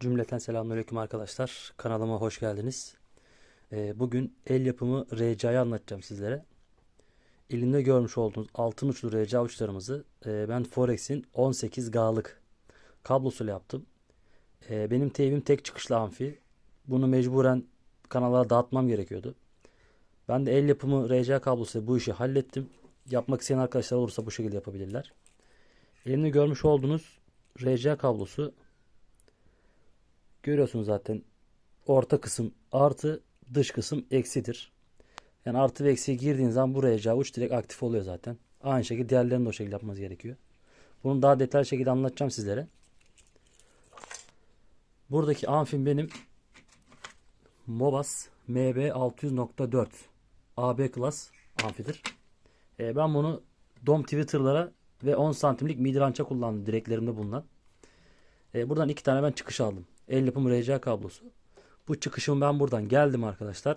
Cümleten selamünaleyküm arkadaşlar. Kanalıma hoş geldiniz. Ee, bugün el yapımı RCA'yı anlatacağım sizlere. Elimde görmüş olduğunuz altın uçlu RCA uçlarımızı e, ben Forex'in 18G'lık kablosuyla yaptım. E, benim teybim tek çıkışlı amfi. Bunu mecburen kanallara dağıtmam gerekiyordu. Ben de el yapımı RCA kablosuyla bu işi hallettim. Yapmak isteyen arkadaşlar olursa bu şekilde yapabilirler. Elimde görmüş olduğunuz RCA kablosu Görüyorsunuz zaten orta kısım artı dış kısım eksidir. Yani artı ve eksiye girdiğiniz zaman buraya uç direkt aktif oluyor zaten. Aynı şekilde diğerlerini de o şekilde yapmanız gerekiyor. Bunu daha detaylı şekilde anlatacağım sizlere. Buradaki amfim benim Mobas MB600.4 AB Class amfidir. Ee, ben bunu DOM Twitter'lara ve 10 santimlik midrança kullandım direklerimde bulunan. Ee, buradan iki tane ben çıkış aldım. El yapımı RCA kablosu. Bu çıkışım ben buradan geldim arkadaşlar.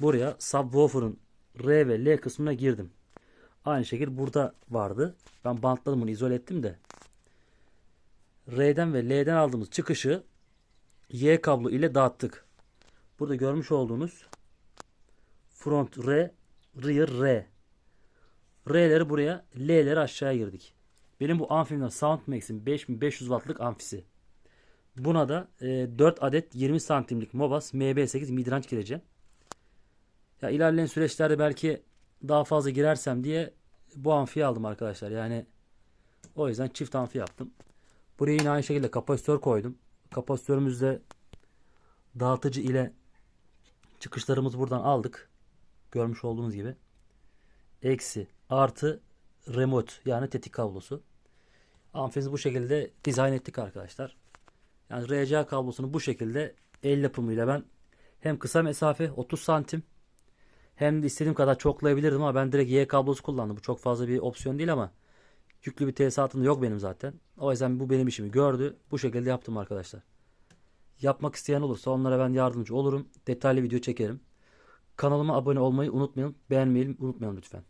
Buraya subwoofer'ın R ve L kısmına girdim. Aynı şekilde burada vardı. Ben bantladım bunu izole ettim de. R'den ve L'den aldığımız çıkışı Y kablo ile dağıttık. Burada görmüş olduğunuz front R, rear R. R'leri buraya, L'leri aşağıya girdik. Benim bu amfimden Soundmax'in 5500 wattlık amfisi. Buna da e, 4 adet 20 santimlik Mobas MB8 midrange gireceğim. Ya ilerleyen süreçlerde belki daha fazla girersem diye bu amfiyi aldım arkadaşlar. Yani o yüzden çift amfi yaptım. Buraya yine aynı şekilde kapasitör koydum. Kapasitörümüzde dağıtıcı ile çıkışlarımızı buradan aldık. Görmüş olduğunuz gibi. Eksi artı remote yani tetik kablosu. Amfimizi bu şekilde dizayn ettik arkadaşlar. Yani RCA kablosunu bu şekilde el yapımıyla ben hem kısa mesafe 30 santim hem de istediğim kadar çoklayabilirdim ama ben direkt Y kablosu kullandım. Bu çok fazla bir opsiyon değil ama yüklü bir tesisatım yok benim zaten. O yüzden bu benim işimi gördü. Bu şekilde yaptım arkadaşlar. Yapmak isteyen olursa onlara ben yardımcı olurum. Detaylı video çekerim. Kanalıma abone olmayı unutmayın. Beğenmeyi unutmayın lütfen.